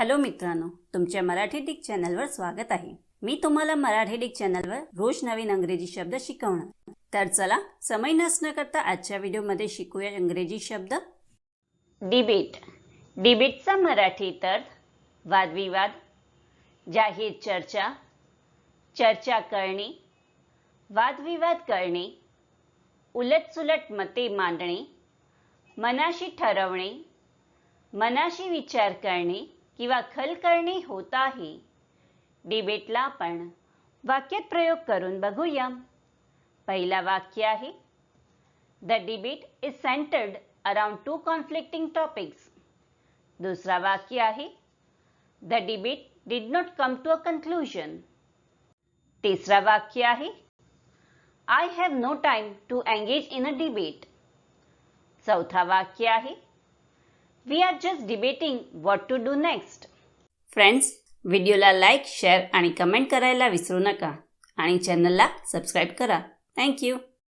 Hello मित्रांनो तुमच्या Marathi Dick चॅनलवर स्वागत आहे. मी तुम्हाला मराठी डिक चॅनलवर रोज नवीन अंग्रेजी शब्द शिकवणार. तर चला समय नसणं करता आजच्या व्हिडिओमध्ये शिकूया इंग्रजी शब्द. डिबेट डिबेटचा मराठी तर वादविवाद जाहीर चर्चा चर्चा करणे वादविवाद करणे उलटसुलट मते मांडणे मनाशी ठरवणे मनाशी विचार करणे किंवा खलकर्णी होत आहे डिबेटला आपण वाक्यात प्रयोग करून बघूया. पहिला वाक्य आहे the debate is centred around two conflicting topics दुसरा वाक्य आहे the debate did not come to a conclusion तिसरा वाक्य आहे I have no time to engage in a debate चौथा वाक्य आहे we are just debating what to do next friends व्हिडिओला लाईक शेअर आणि कमेंट करायला विसरू नका. आणि चॅनलला सबस्क्राईब करा. थँक्यू